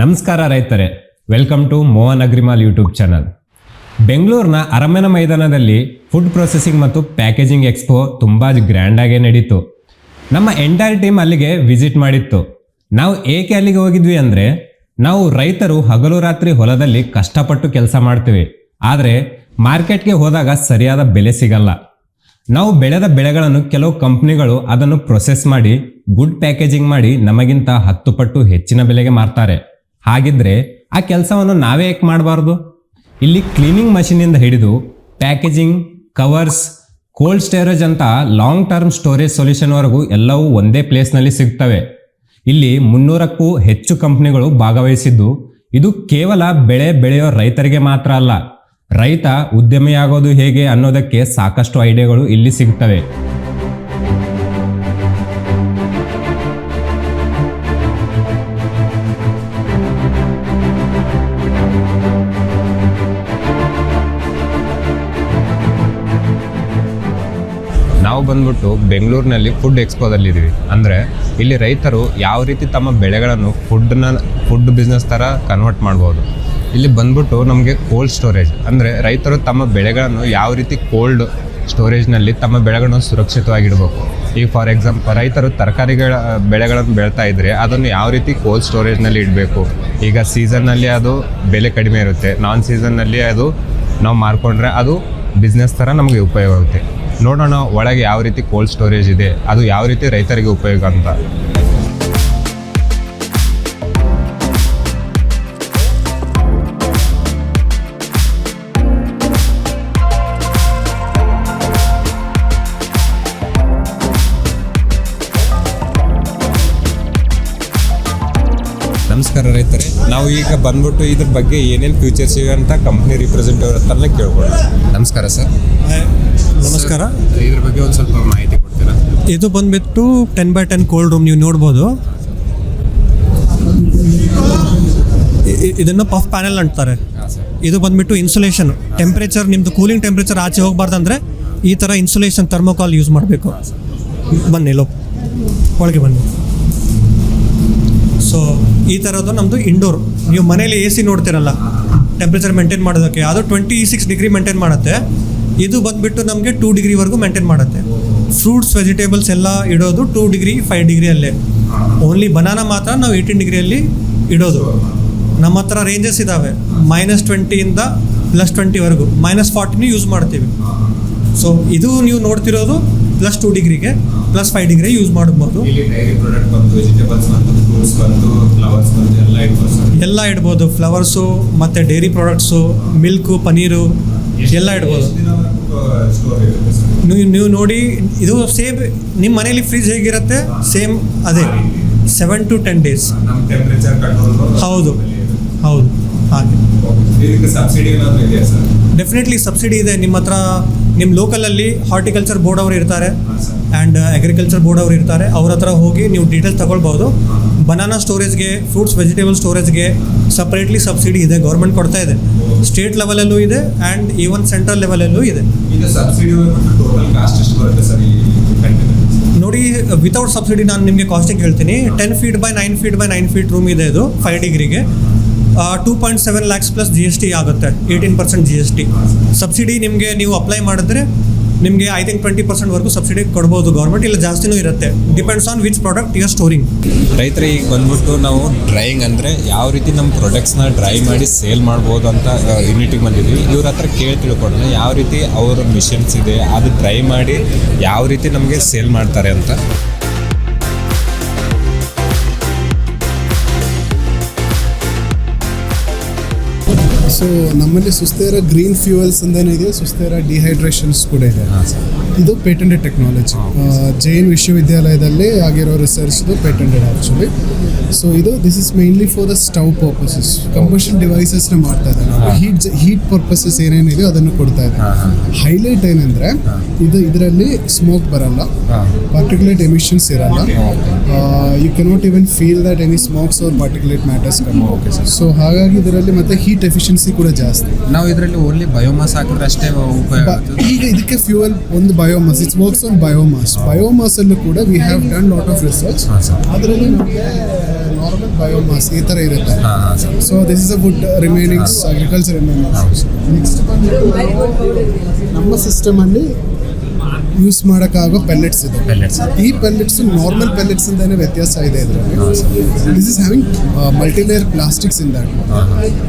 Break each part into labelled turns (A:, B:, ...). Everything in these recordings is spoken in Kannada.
A: ನಮಸ್ಕಾರ ರೈತರೇ welcome to Mohan Agrimall YouTube channel ಬೆಂಗಳೂರಿನ ಅರಮನೆ ಮೈದಾನದಲ್ಲಿ ಫುಡ್ ಪ್ರೊಸೆಸಿಂಗ್ ಮತ್ತು ಪ್ಯಾಕೇಜಿಂಗ್ ಎಕ್ಸ್ಪೋ ತುಂಬ ಗ್ರ್ಯಾಂಡಾಗೇ ನಡೀತು. ನಮ್ಮ ಎಂಟೈರ್ ಟೀಮ್ ಅಲ್ಲಿಗೆ ವಿಸಿಟ್ ಮಾಡಿತ್ತು. ನಾವು ಏಕೆ ಅಲ್ಲಿಗೆ ಹೋಗಿದ್ವಿ ಅಂದರೆ, ನಾವು ರೈತರು ಹಗಲು ರಾತ್ರಿ ಹೊಲದಲ್ಲಿ ಕಷ್ಟಪಟ್ಟು ಕೆಲಸ ಮಾಡ್ತೀವಿ. ಆದರೆ, ಮಾರ್ಕೆಟ್ಗೆ ಹೋದಾಗ ಸರಿಯಾದ ಬೆಲೆ ಸಿಗಲ್ಲ. ನಾವು ಬೆಳೆದ ಬೆಳೆಗಳನ್ನು ಕೆಲವು ಕಂಪ್ನಿಗಳು ಅದನ್ನು ಪ್ರೊಸೆಸ್ ಮಾಡಿ ಗುಡ್ ಪ್ಯಾಕೇಜಿಂಗ್ ಮಾಡಿ ನಮಗಿಂತ ಹತ್ತು ಪಟ್ಟು ಹೆಚ್ಚಿನ ಬೆಲೆಗೆ ಮಾರ್ತಾರೆ. ಹಾಗಿದ್ರೆ ಆ ಕೆಲಸವನ್ನು ನಾವೇ ಯಾಕೆ ಮಾಡಬಾರ್ದು? ಇಲ್ಲಿ ಕ್ಲೀನಿಂಗ್ ಮಷೀನಿಂದ ಹಿಡಿದು ಪ್ಯಾಕೇಜಿಂಗ್ ಕವರ್ಸ್ ಕೋಲ್ಡ್ ಸ್ಟೋರೇಜ್ ಅಂತ ಲಾಂಗ್ ಟರ್ಮ್ ಸ್ಟೋರೇಜ್ ಸೊಲ್ಯೂಷನ್ವರೆಗೂ ಎಲ್ಲವೂ ಒಂದೇ ಪ್ಲೇಸ್ನಲ್ಲಿ ಸಿಗ್ತವೆ. ಇಲ್ಲಿ ಮುನ್ನೂರಕ್ಕೂ ಹೆಚ್ಚು ಕಂಪ್ನಿಗಳು ಭಾಗವಹಿಸಿದ್ದು. ಇದು ಕೇವಲ ಬೆಳೆ ಬೆಳೆಯೋ ರೈತರಿಗೆ ಮಾತ್ರ ಅಲ್ಲ, ರೈತ ಉದ್ಯಮಿಯಾಗೋದು ಹೇಗೆ ಅನ್ನೋದಕ್ಕೆ ಸಾಕಷ್ಟು ಐಡಿಯಾಗಳು ಇಲ್ಲಿ ಸಿಗ್ತವೆ. ಬಂದ್ಬಿಟ್ಟು ಬೆಂಗಳೂರಿನಲ್ಲಿ ಫುಡ್ ಎಕ್ಸ್ಪೋದಲ್ಲಿದ್ದೀವಿ ಅಂದರೆ ಇಲ್ಲಿ ರೈತರು ಯಾವ ರೀತಿ ತಮ್ಮ ಬೆಳೆಗಳನ್ನು ಫುಡ್ನ ಫುಡ್ ಬಿಸ್ನೆಸ್ ಥರ ಕನ್ವರ್ಟ್ ಮಾಡ್ಬೋದು. ಇಲ್ಲಿ ಬಂದ್ಬಿಟ್ಟು ನಮಗೆ ಕೋಲ್ಡ್ ಸ್ಟೋರೇಜ್ ಅಂದರೆ ರೈತರು ತಮ್ಮ ಬೆಳೆಗಳನ್ನು ಯಾವ ರೀತಿ ಕೋಲ್ಡ್ ಸ್ಟೋರೇಜ್ನಲ್ಲಿ ತಮ್ಮ ಬೆಳೆಗಳನ್ನು ಸುರಕ್ಷಿತವಾಗಿಡಬೇಕು ಈಗ ಫಾರ್ ಎಕ್ಸಾಂಪಲ್ ರೈತರು ತರಕಾರಿಗಳ, ಬೆಳೆಗಳನ್ನು ಬೆಳ್ತಾ ಇದ್ದರೆ ಅದನ್ನು ಯಾವ ರೀತಿ ಕೋಲ್ಡ್ ಸ್ಟೋರೇಜ್ನಲ್ಲಿ ಇಡಬೇಕು? ಈಗ ಸೀಸನ್ನಲ್ಲಿ ಅದು ಬೆಲೆ ಕಡಿಮೆ ಇರುತ್ತೆ. ನಾನ್ ಸೀಸನ್ನಲ್ಲಿ ಅದು ನಾವು ಮಾರ್ಕೊಂಡ್ರೆ ಅದು ಬಿಸ್ನೆಸ್ ಥರ ನಮಗೆ ಉಪಯೋಗ ಆಗುತ್ತೆ. ನೋಡೋಣ ಒಳಗೆ ಯಾವ ರೀತಿ ಕೋಲ್ಡ್ ಸ್ಟೋರೇಜ್ ಇದೆ ಅದು ಯಾವ ರೀತಿ ರೈತರಿಗೆ ಉಪಯೋಗ ಅಂತ. ನಾವು ಈಗ ಬಂದ್ಬಿಟ್ಟು ಇದ್ರ ಬಗ್ಗೆ ಏನೇನು ಫ್ಯೂಚರ್ಸ್ ಇವೆ ಅಂತ ಕಂಪ್ನಿ ರಿಪ್ರೆಸೆಂಟೇಟಿವ್ ಹತ್ರನೇ ಕೇಳ್ಬೋದು ನಮಸ್ಕಾರ ಸರ್.
B: ನಮಸ್ಕಾರ.
A: ಇದ್ರ ಬಗ್ಗೆ ಒಂದು ಸ್ವಲ್ಪ ಮಾಹಿತಿ ಕೊಡ್ತೀರಾ?
B: ಇದು ಬಂದ್ಬಿಟ್ಟು ten by ten cold room ನೀವು ನೋಡ್ಬೋದು. ಇದನ್ನು ಪಫ್ ಪ್ಯಾನೆಲ್ ಅಂತಾರೆ. ಇದು ಬಂದ್ಬಿಟ್ಟು ಇನ್ಸುಲೇಷನ್ ಟೆಂಪ್ರೇಚರ್ ನಿಮ್ಮದು ಕೂಲಿಂಗ್ ಟೆಂಪ್ರೇಚರ್ ಆಚೆ ಹೋಗಬಾರ್ದಂದ್ರೆ ಈ ಥರ ಇನ್ಸುಲೇಷನ್ ಥರ್ಮೋಕಾಲ್ ಯೂಸ್ ಮಾಡಬೇಕು. ಬನ್ನಿ ಲೋ. ಒಳಗೆ ಬನ್ನಿ. ಸೊ ಈ ಥರದ್ದು ನಮ್ಮದು ಇಂಡೋರ್ ನೀವು ಮನೇಲಿ ಎ ಸಿ ನೋಡ್ತಿರಲ್ಲ ಟೆಂಪ್ರೇಚರ್ ಮೇಂಟೈನ್ ಮಾಡೋದಕ್ಕೆ, ಅದು ಟ್ವೆಂಟಿ ಸಿಕ್ಸ್ ಡಿಗ್ರಿ ಮೇಂಟೈನ್ ಮಾಡುತ್ತೆ. ಇದು ಬಂದುಬಿಟ್ಟು ನಮಗೆ ಟೂ ಡಿಗ್ರಿವರೆಗೂ ಮೇಂಟೈನ್ ಮಾಡುತ್ತೆ. ಫ್ರೂಟ್ಸ್ ವೆಜಿಟೇಬಲ್ಸ್ ಎಲ್ಲ ಇಡೋದು ಟೂ ಡಿಗ್ರಿ ಫೈವ್ ಡಿಗ್ರಿಯಲ್ಲೇ ಓನ್ಲಿ ಬನಾನಾ ಮಾತ್ರ ನಾವು ಏಯ್ಟೀನ್ ಡಿಗ್ರಿಯಲ್ಲಿ ಇಡೋದು. ನಮ್ಮ ಹತ್ರ ರೇಂಜಸ್ ಇದ್ದಾವೆ ಮೈನಸ್ ಟ್ವೆಂಟಿಯಿಂದ ಪ್ಲಸ್ ಟ್ವೆಂಟಿವರೆಗೂ ಮೈನಸ್ ಫಾರ್ಟಿನೂ ಯೂಸ್ ಮಾಡ್ತೀವಿ. ಸೊ ಇದು ನೀವು ನೋಡ್ತಿರೋದು ಪ್ಲಸ್ ಟೂ ಡಿಗ್ರಿಗೆ ಪ್ಲಸ್ ಫೈವ್ ಡಿಗ್ರಿ ಯೂಸ್
C: ಮಾಡಬಹುದು. ಎಲ್ಲ
B: ಇಡ್ಬೋದು ಫ್ಲವರ್ಸು ಮತ್ತು ಡೈರಿ ಪ್ರಾಡಕ್ಟ್ಸು ಮಿಲ್ಕು ಪನೀರು ಎಲ್ಲ ಇಡ್ಬೋದು. ನೀವು ನೀವು ನೋಡಿ ಇದು ಸೇಮ್ ನಿಮ್ಮ ಮನೇಲಿ ಫ್ರಿಜ್ ಹೇಗಿರುತ್ತೆ? ಸೇಮ್ ಅದೇ. ಸೆವೆನ್ ಟು ಟೆನ್ ಡೇಸ್ ಹೌದು. ಹೌದು. ಹಾಗೆ. ಡೆಫಿನೆಟ್ಲಿ ಸಬ್ಸಿಡಿ ಇದೆ. ನಿಮ್ಮ ಹತ್ರ ನಿಮ್ಮ ಲೋಕಲಲ್ಲಿ ಹಾರ್ಟಿಕಲ್ಚರ್ ಬೋರ್ಡ್ ಅವರು ಇರ್ತಾರೆ ಆ್ಯಂಡ್ ಅಗ್ರಿಕಲ್ಚರ್ ಬೋರ್ಡ್ ಅವರು ಇರ್ತಾರೆ ಅವ್ರ ಹತ್ರ ಹೋಗಿ ನೀವು ಡೀಟೇಲ್ಸ್ ತಗೊಳ್ಬೋದು ಬನಾನಾ ಸ್ಟೋರೇಜ್ಗೆ ಫ್ರೂಟ್ಸ್ ವೆಜಿಟೇಬಲ್ ಸ್ಟೋರೇಜ್ಗೆ ಸಪ್ರೇಟ್ಲಿ ಸಬ್ಸಿಡಿ ಇದೆ ಗೌರ್ಮೆಂಟ್ ಕೊಡ್ತಾ ಇದೆ. ಸ್ಟೇಟ್ ಲೆವೆಲಲ್ಲೂ ಇದೆ ಆ್ಯಂಡ್ ಈವನ್ ಸೆಂಟ್ರಲ್ ಲೆವೆಲಲ್ಲೂ ಇದೆ. ನೋಡಿ ವಿತೌಟ್ ಸಬ್ಸಿಡಿ ನಾನು ನಿಮಗೆ ಕಾಸ್ಟಿಂಗ್ ಹೇಳ್ತೀನಿ. Ten feet by nine feet by nine feet room ಇದೆ ಇದು ಫೈವ್ ಡಿಗ್ರಿಗೆ two point seven lakhs plus G S T ಆಗುತ್ತೆ eighteen percent G S T subsidy ನಿಮಗೆ ನೀವು ಅಪ್ಲೈ ಮಾಡಿದ್ರೆ ನಿಮಗೆ I think twenty percent subsidy ಕೊಡ್ಬೋದು ಗೌರ್ಮೆಂಟ್ ಇಲ್ಲ ಜಾಸ್ತಿನೂ ಇರುತ್ತೆ. Depends on which product your storing
A: ರೈತರಿಗೆ ಬಂದ್ಬಿಟ್ಟು ನಾವು ಡ್ರೈಯಿಂಗ್ ಅಂದರೆ ಯಾವ ರೀತಿ ನಮ್ಮ ಪ್ರೊಡಕ್ಟ್ಸ್ನ ಡ್ರೈ ಮಾಡಿ ಸೇಲ್ ಮಾಡ್ಬೋದು ಅಂತ ಯೂನಿಟಿಗೆ ಬಂದಿದ್ವಿ. ಇವ್ರ ಹತ್ರ ಕೇಳಿ ತಿಳ್ಕೊಂಡ್ರೆ ಯಾವ ರೀತಿ ಅವ್ರ ಮಿಷನ್ಸ್ ಇದೆ, ಅದು ಡ್ರೈ ಮಾಡಿ ಯಾವ ರೀತಿ ನಮಗೆ ಸೇಲ್ ಮಾಡ್ತಾರೆ ಅಂತ.
D: ಸೊ ನಮ್ಮಲ್ಲಿ ಸುಸ್ಥಿರ ಗ್ರೀನ್ ಫ್ಯೂಯಲ್ಸ್ ಇದೆ ಸುಸ್ಥಿರ ಡಿಹೈಡ್ರೇಷನ್ಸ್ ಕೂಡ ಇದೆ. ಇದು ಪೇಟೆಂಟೆಡ್ ಟೆಕ್ನಾಲಜಿ. ಜೈನ್ ವಿಶ್ವವಿದ್ಯಾಲಯದಲ್ಲಿ ಆಗಿರೋ ರಿಸರ್ಚ್ದು ಪೇಟೆಂಟೆಡ್ ಆ್ಯಕ್ಚುಲಿ ಸೊ ಇದು this is mainly for the stove purposes combustion ಡಿವೈಸಸ್ನ ಮಾಡ್ತಾ ಇದೆ ನಾವು ಹೀಟ್ ಹೀಟ್ ಪರ್ಪಸಸ್ ಏನೇನಿದೆ ಅದನ್ನು ಕೊಡ್ತಾ ಇದೆ ಹೈಲೈಟ್ ಏನಂದರೆ ಇದು ಇದರಲ್ಲಿ ಸ್ಮೋಕ್ ಬರಲ್ಲ. ಪಾರ್ಟಿಕ್ಯುಲೇಟ್ ಎಮಿಷನ್ಸ್ ಇರಲ್ಲ. You cannot even feel that any smokes or particulate matters so ಹಾಗಾಗಿ ಇದರಲ್ಲಿ ಮತ್ತೆ ಹೀಟ್ ಎಫಿಷಿಯನ್ಸಿ ಕೂಡ ಜಾಸ್ತಿ.
A: ನಾವು ಇದರಲ್ಲಿ ಓನ್ಲಿ ಬಯೋಮಾಸ್ ಹಾಕಿದ್ರೆ ಅಷ್ಟೇ ಉಪಯೋಗ
D: ಬ- ಈಗ ಇದಕ್ಕೆ ಫ್ಯೂಯಲ್ ಒಂದು biomass it's works on biomass biomass ಅಲ್ಲೂ ಕೂಡ we have done lot of research ಅದರಲ್ಲಿ ನಮಗೆ ನಾರ್ಮಲ್ ಬಯೋಮಾಸ್ ಈ ಥರ ಇರುತ್ತೆ.
A: ಹಾಂ ಹಾಂ sir.
D: So this is a good remainings agriculture remainings next ನಮ್ಮ ಸಿಸ್ಟಮಲ್ಲಿ ಯೂಸ್ ಮಾಡೋಕ್ಕಾಗೋ ಪೆಲ್ಲೆಟ್ಸ್ ಇದೆ.
A: ಪೆಲ್ಲೆಟ್ಸ್
D: ಈ ಪೆಲ್ಲೆಟ್ಸ್ ನಾರ್ಮಲ್ ಪೆಲ್ಲೆಟ್ಸ್ ಇಂದಾನೆ ವ್ಯತ್ಯಾಸ ಇದೆ ಇದರಲ್ಲಿ. This is having multilayer plastics in that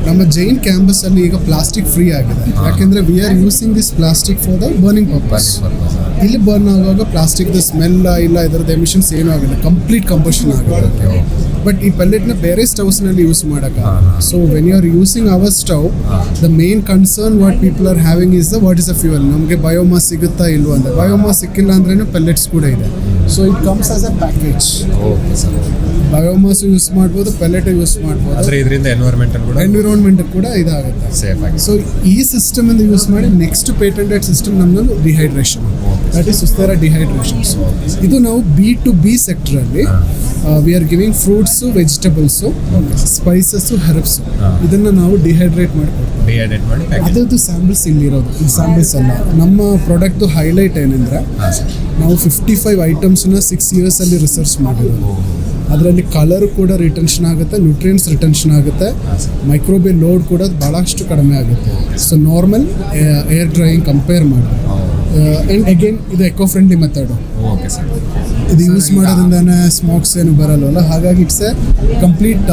D: ನಮ್ಮ ಜೈನ್ ಕ್ಯಾಂಪಸ್ ಅಲ್ಲಿ ಈಗ ಪ್ಲಾಸ್ಟಿಕ್ ಫ್ರೀ ಆಗಿದೆ. ಯಾಕೆಂದ್ರೆ we are using this plastic for the burning purpose ಇಲ್ಲಿ ಬರ್ನ್ ಆಗುವಾಗ ಪ್ಲಾಸ್ಟಿಕ್ ಸ್ಮೆಲ್ ಇಲ್ಲ ಇದರದ್ದು ಎಮಿಷನ್ಸ್ ಏನೂ ಆಗಿಲ್ಲ. ಕಂಪ್ಲೀಟ್ ಕಂಪೋಷನ್ ಆಗುತ್ತೆ. ಬಟ್ ಈ ಪೆಲ್ಲೆಟ್ನ ಬೇರೆ ಸ್ಟವ್ಸ್ನಲ್ಲಿ ಯೂಸ್ ಮಾಡಕ so when you are using our stove the main concern what people are having is the what is a fuel ನಮಗೆ ಬಯೋಮಾಸ್ ಸಿಗುತ್ತಾ ಇಲ್ವಾ ಅಂತ. ಬಯೋಮಾಸ್ ಸಿಕ್ಕಿಲ್ಲ ಅಂದ್ರೇನು ಪೆಲ್ಲೆಟ್ಸ್ ಕೂಡ ಇದೆ. So it comes as a package biomass use ಮಾಡ್ಬೋದು ಪೆಲೆಟ್ ಯೂಸ್ ಮಾಡ್ಬೋದು.
A: ಆದರೆ ಇದರಿಂದ ಎನ್ವೈರ್ಮೆಂಟಲ್ ಕೂಡ
D: ಎನ್ವಿರಾನ್ಮೆಂಟ್ ಕೂಡ ಇದಾಗುತ್ತೆ.
A: ಸೇಫ್ ಆಗಿ
D: ಸೊ ಈ ಸಿಸ್ಟಮ್ ಇಂದ ಯೂಸ್ ಮಾಡಿ ನೆಕ್ಸ್ಟ್ ಪೇಟೆಂಟೆಡ್ ಸಿಸ್ಟಮ್ ನಮ್ಮದು ಡಿಹೈಡ್ರೇಷನ್ ದಟ್ ಈಸ್ ಸುಸ್ಥಿರ ಡಿಹೈಡ್ರೇಷನ್ ಇದು ನಾವು ಬಿ ಟು ಬಿ ಸೆಕ್ಟರ್ ಅಲ್ಲಿ we are giving fruits vegetables spices herbs ಇದನ್ನು ನಾವು ಡಿಹೈಡ್ರೇಟ್ ಮಾಡ್ಕೊಡ್ತೀವಿ.
A: ಮಾಡಿ
D: ಅದರದ್ದು ಸ್ಯಾಂಪಲ್ಸ್ ಇಲ್ಲಿರೋದು. ಇದು ಸ್ಯಾಂಪಲ್ಸ್ ಅಲ್ಲ. ನಮ್ಮ ಪ್ರಾಡಕ್ಟ್ದು ಹೈಲೈಟ್ ಏನಂದ್ರೆ ನಾವು ಫಿಫ್ಟಿ ಫೈವ್ ಐಟಮ್ಸ್ನ ಸಿಕ್ಸ್ ಇಯರ್ಸಲ್ಲಿ ರಿಸರ್ಚ್ ಮಾಡಿರೋದು. ಅದರಲ್ಲಿ ಕಲರ್ ಕೂಡ ರಿಟೆನ್ಷನ್ ಆಗುತ್ತೆ ನ್ಯೂಟ್ರಿಯನ್ಸ್ ರಿಟೆನ್ಷನ್ ಆಗುತ್ತೆ. ಮೈಕ್ರೋಬಿಯಲ್ ಲೋಡ್ ಕೂಡ ಭಾಳಷ್ಟು ಕಡಿಮೆ ಆಗುತ್ತೆ. So normal air drying compare ಮಾಡಿ ಆ್ಯಂಡ್ ಅಗೇನ್ ಇದು ಎಕೋ ಫ್ರೆಂಡ್ಲಿ ಮೆಥಡು ಇದು ಯೂಸ್ ಮಾಡೋದ್ರಿಂದನೇ ಸ್ಮೋಕ್ಸ್ ಏನು ಬರಲ್ಲ ಹಾಗಾಗಿ it's a complete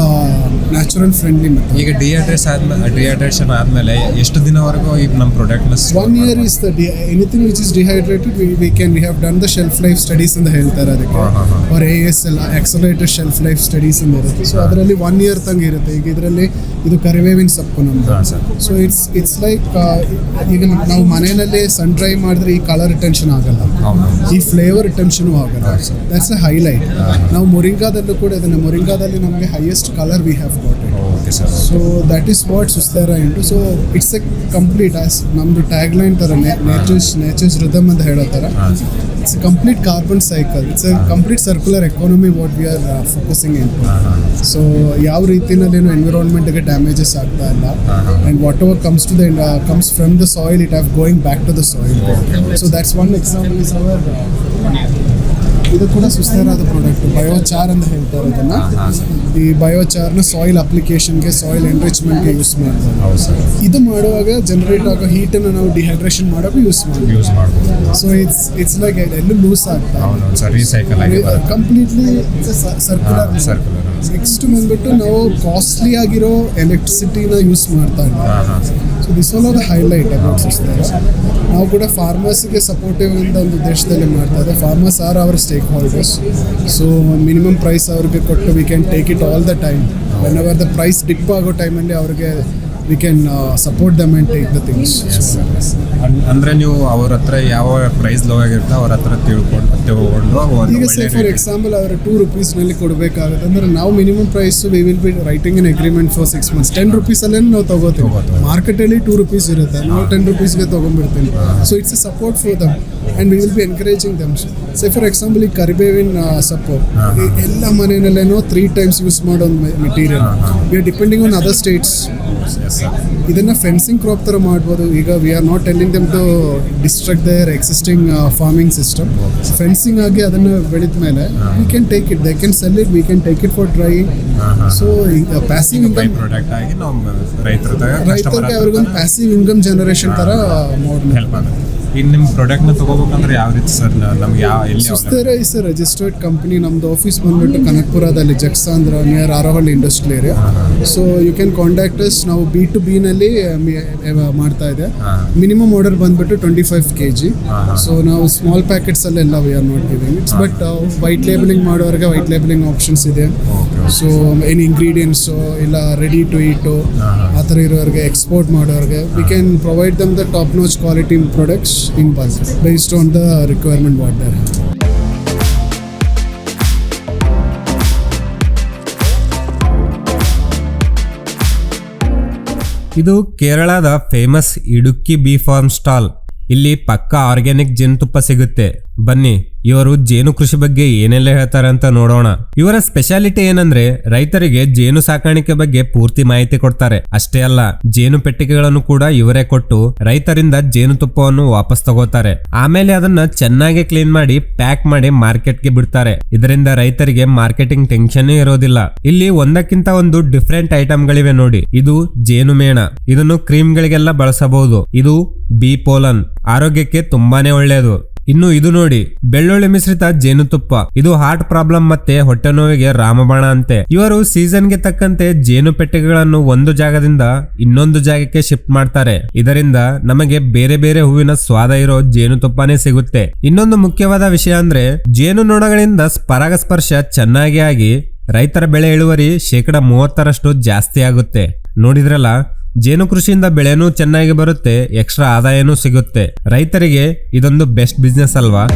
D: natural friendly ಮತ್ತೆ
A: ಈಗ ಡಿಹೈಡ್ರೇಷನ್ ಆದ್ಮೇಲೆ ಡಿಹೈಡ್ರೇಷನ್ ಆದಮೇಲೆ ಎಷ್ಟು ದಿನವರೆಗೂ ಈಗ ನಮ್ಮ ಪ್ರಾಡಕ್ಟ್ನ
D: one year is the anything which is dehydrated we can we have done the shelf life studies ಅಂತ ಹೇಳ್ತಾರೆ ಅದಕ್ಕೆ. ಅವ್ರ A S L accelerated shelf life studies ಅಂತ ಇರುತ್ತೆ. ಸೊ ಅದರಲ್ಲಿ ಒನ್ ಇಯರ್ ತಂಗ ಇರುತ್ತೆ. ಈಗ ಇದರಲ್ಲಿ ಇದು ಕರಿಬೇವಿನ ಸೊಪ್ಪು ನಮ್ದು. ಸೊ ಇಟ್ಸ್ ಇಟ್ಸ್ ಲೈಕ್ ಈಗ ನಾವು ಮನೆಯಲ್ಲಿ ಸನ್ ಡ್ರೈ ಮಾಡಿದ್ರೆ ಈ ಕಲರ್ ಟೆನ್ಷನ್ ಆಗಲ್ಲ. ಈ ಫ್ಲೇವರ್ ರಿಟೆನ್ಷನ್ ಆಗಲ್ಲ. ದಟ್ಸ್ ಅ ಹೈಲೈಟ್ ನಾವು ಮೊರಿಂಗಾದಲ್ಲೂ ಕೂಡ ಇದನ್ನ ಮೊರಿಂಗಾದಲ್ಲಿ ನಮಗೆ highest colour we have
A: sir
D: so that is what Sustara into so it's a complete as ನಮ್ಮದು ಟ್ಯಾಗ್ ಲೈನ್ ಥರ ನೇಚರ್ಸ್ ನೇಚರ್ಸ್ ರಿದಮ್ ಅಂತ ಹೇಳೋ ಥರ. It's a complete carbon cycle it's a complete circular economy what we are focusing in so ಯಾವ ರೀತಿನಲ್ಲೇನು ಎನ್ವಿರಾನ್ಮೆಂಟ್ಗೆ ಡ್ಯಾಮೇಜಸ್ ಆಗ್ತಾ ಇಲ್ಲ. And whatever comes to the comes from the soil it have going back to the soil so that's one example is our ಇದು ಕೂಡ ಸುಸ್ಥಿರವಾದ ಪ್ರಾಡಕ್ಟ್ ಬಯೋಚಾರ್ ಅಂತ ಹೇಳ್ತಾರೆ
A: ಅದನ್ನ
D: ಈ ಬಯೋಚಾರ್ನ ಸಾಯಿಲ್ ಅಪ್ಲಿಕೇಶನ್ಗೆ ಸಾಯಿಲ್ ಎನ್ರಿಚ್ಮೆಂಟ್ಗೆ ಯೂಸ್ ಮಾಡ್ತಾರೆ ಇದು ಮಾಡುವಾಗ ಜನರೇಟ್ ಆಗೋ ಹೀಟನ್ನು ನಾವು ಡಿಹೈಡ್ರೇಷನ್ ಮಾಡೋಕೆ ಯೂಸ್ ಮಾಡ್ತೀವಿ
A: ಯೂಸ್ ಮಾಡ್ಬೋದು.
D: ಸೊ ಇಟ್ಸ್ ಇಟ್ಸ್ ಲೈಕ್ ಎಲ್ಲೂ ಲೂಸ್ ಆಗ್ತಾ
A: ರೀಸೈಕಲ್ ಆಗಿ
D: ಕಂಪ್ಲೀಟ್ಲಿ ಸರ್ಕ್ಯುಲರ್
A: ಸರ್ಕ್ಯುಲರ್
D: ನೆಕ್ಸ್ಟ್ ಬಂದ್ಬಿಟ್ಟು ನಾವು ಕಾಸ್ಟ್ಲಿ ಆಗಿರೋ ಎಲೆಕ್ಟ್ರಿಸಿಟಿನ ಯೂಸ್ ಮಾಡ್ತಾ ಇಲ್ಲ so this all of the highlight about Sustera ನಾವು ಕೂಡ ಫಾರ್ಮರ್ಸ್ಗೆ ಸಪೋರ್ಟಿವ್ ಅಂತ ಒಂದು ಉದ್ದೇಶದಲ್ಲಿ ಮಾಡ್ತಾ ಇದ್ದೆ. Farmers are our stakeholders so minimum price ಅವ್ರಿಗೆ ಕೊಟ್ಟು we can take it all the time when our the price dip ಆಗೋ ಟೈಮಲ್ಲಿ ಅವ್ರಿಗೆ we can support them and take the things
A: ಅಂದರೆ ನೀವು ಅವ್ರ ಹತ್ರ ಯಾವ ಪ್ರೈಸ್ ಲೋ ಆಗಿರ್ತಾ ಅವ್ರ ಹತ್ರ ತಿಳ್ಕೊಂಡು ಮತ್ತೆ ಒಂದು
D: ಈಗ ಸೇ ಫಾರ್ ಎಕ್ಸಾಂಪಲ್ ಅವರ ಟೂ ರುಪೀಸ್ನಲ್ಲಿ ಕೊಡಬೇಕಾಗುತ್ತೆ. ಅಂದ್ರೆ ನಾವು minimum price we will be writing in agreement for six months ten ರುಪೀಸಲ್ಲೇ ನಾವು ತಗೋತೀವಿ. ಮಾರ್ಕೆಟಲ್ಲಿ ಟೂ ರುಪೀಸ್ ಇರುತ್ತೆ. ನಾವು ಟೆನ್ ರುಪೀಸ್ಗೆ ತೊಗೊಂಡ್ಬಿಡ್ತೀವಿ. So it's a support for them and we will be encouraging them say for example ಈ ಕರಿಬೇವಿನ ಸಪೋರ್ಟ್ ಈ ಎಲ್ಲ ಮನೆಯಲ್ಲೇನೋ ತ್ರೀ ಟೈಮ್ಸ್ ಯೂಸ್ ಮಾಡೋ ಒಂದು material we are depending on other states
A: Sir.
D: ಇದನ್ನ ಫೆನ್ಸಿಂಗ್ ಕ್ರಾಪ್ ಥರ ಮಾಡ್ಬೋದು. ಈಗ we are not telling them to destruct their existing farming system fencing ಆಗಿ ಅದನ್ನು ಬೆಳೆದ ಮೇಲೆ we can take it they can sell it we can take it for dry so passive income ರೈತರಿಗೆ ಅವ್ರಿಗೊಂದು ಪ್ಯಾಸಿವ್ ಇನ್ಕಮ್ ಜನರೇಷನ್ ಥರ ಮಾಡಿ
A: ಹೆಲ್ಪ್ ಆಗುತ್ತೆ. ಇನ್ನು ನಿಮ್ಮ ಪ್ರಾಡಕ್ಟ್ನ ತಗೋಬೇಕಂದ್ರೆ ಯಾವ ರೀತಿ ಸರ್ ನಮ್ಗೆ ಯಾವ
D: ಸುಸ್ತೆರ ಇಸ್ ರಿಜಿಸ್ಟರ್ಡ್ ಕಂಪ್ನಿ ನಮ್ದು ಆಫೀಸ್ ಬಂದ್ಬಿಟ್ಟು ಕನಕ್ಪುರದಲ್ಲಿ Jaksandra near Harohalli industrial area so you can contact us ನಾವು ಬಿ ಟು ಬಿ ನಲ್ಲಿ ಮಾಡ್ತಾ ಇದೆ. ಮಿನಿಮಮ್ ಆರ್ಡರ್ ಬಂದ್ಬಿಟ್ಟು twenty five K G so ನಾವು ಸ್ಮಾಲ್ ಪ್ಯಾಕೆಟ್ಸ್ ಅಲ್ಲೆಲ್ಲ we are not giving it's but white labeling ಮಾಡೋರಿಗೆ ವೈಟ್ ಲೇಬಲಿಂಗ್ ಆಪ್ಷನ್ಸ್ ಇದೆ. ಸೊ ಏನು ಇಂಗ್ರೀಡಿಯೆಂಟ್ಸು ಇಲ್ಲ ರೆಡಿ ಟು ಈಟು ಆ ಥರ ಇರೋರಿಗೆ ಎಕ್ಸ್ಪೋರ್ಟ್ ಮಾಡೋರಿಗೆ we can provide them the top notch quality products in based on the requirement what they have.
A: ಇದು ಕೇರಳದ famous Idukki B farm stall ಇಲ್ಲಿ ಪಕ್ಕ ಆರ್ಗ್ಯಾನಿಕ್ ಜೇನುತುಪ್ಪ ಸಿಗುತ್ತೆ ಬನ್ನಿ, ಇವರು ಜೇನು ಕೃಷಿ ಬಗ್ಗೆ ಏನೆಲ್ಲ ಹೇಳ್ತಾರೆ ಅಂತ ನೋಡೋಣ. ಇವರ ಸ್ಪೆಷಾಲಿಟಿ ಏನಂದ್ರೆ, ರೈತರಿಗೆ ಜೇನು ಸಾಕಾಣಿಕೆ ಬಗ್ಗೆ ಪೂರ್ತಿ ಮಾಹಿತಿ ಕೊಡ್ತಾರೆ. ಅಷ್ಟೇ ಅಲ್ಲ, ಜೇನು ಪೆಟ್ಟಿಗೆಗಳನ್ನು ಕೂಡ ಇವರೇ ಕೊಟ್ಟು ರೈತರಿಂದ ಜೇನುತುಪ್ಪವನ್ನು ವಾಪಸ್ ತಗೋತಾರೆ. ಆಮೇಲೆ ಅದನ್ನ ಚೆನ್ನಾಗಿ ಕ್ಲೀನ್ ಮಾಡಿ ಪ್ಯಾಕ್ ಮಾಡಿ ಮಾರ್ಕೆಟ್ಗೆ ಬಿಡ್ತಾರೆ. ಇದರಿಂದ ರೈತರಿಗೆ ಮಾರ್ಕೆಟಿಂಗ್ ಟೆನ್ಷನ್ ಇರೋದಿಲ್ಲ. ಇಲ್ಲಿ ಒಂದಕ್ಕಿಂತ ಒಂದು ಡಿಫ್ರೆಂಟ್ ಐಟಮ್ಗಳಿವೆ ನೋಡಿ. ಇದು ಜೇನು ಮೇಣ. ಇದನ್ನು ಕ್ರೀಮ್ ಗಳಿಗೆಲ್ಲ ಬಳಸಬಹುದು. ಇದು ಬಿ ಪೋಲನ್ ಆರೋಗ್ಯಕ್ಕೆ ತುಂಬಾನೇ ಒಳ್ಳೆಯದು ಇನ್ನು ಇದು ನೋಡಿ, ಬೆಳ್ಳುಳ್ಳಿ ಮಿಶ್ರಿತ ಜೇನುತುಪ್ಪ. ಇದು ಹಾರ್ಟ್ ಪ್ರಾಬ್ಲಮ್ ಮತ್ತೆ ಹೊಟ್ಟೆ ನೋವಿಗೆ ರಾಮಬಾಣ ಅಂತೆ. ಇವರು ಸೀಸನ್ಗೆ ತಕ್ಕಂತೆ ಜೇನು ಪೆಟ್ಟಿಗೆಗಳನ್ನು ಒಂದು ಜಾಗದಿಂದ ಇನ್ನೊಂದು ಜಾಗಕ್ಕೆ ಶಿಫ್ಟ್ ಮಾಡ್ತಾರೆ. ಇದರಿಂದ ನಮಗೆ ಬೇರೆ ಬೇರೆ ಹೂವಿನ ಸ್ವಾದ ಇರೋ ಜೇನುತುಪ್ಪನೇ ಸಿಗುತ್ತೆ. ಇನ್ನೊಂದು ಮುಖ್ಯವಾದ ವಿಷಯ ಅಂದ್ರೆ, ಜೇನು ನೊಣಗಳಿಂದ ಪರಾಗಸ್ಪರ್ಶ ಚೆನ್ನಾಗಿ ಆಗಿ ರೈತರ ಬೆಳೆ ಇಳುವರಿ ಶೇಕಡ ಮೂವತ್ತರಷ್ಟು ಜಾಸ್ತಿ ಆಗುತ್ತೆ. ನೋಡಿದ್ರಲ್ಲ ಜೇನು ಕೃಷಿಯಿಂದ ಬೆಳೆನೂ ಚೆನ್ನಾಗಿ ಬರುತ್ತೆ ಎಕ್ಸ್ಟ್ರಾ ಆದಾಯನೂ ಸಿಗುತ್ತೆ. ರೈತರಿಗೆ ಇದೊಂದು ಬೆಸ್ಟ್ ಬಿಸ್ನೆಸ್ ಅಲ್ವಾ?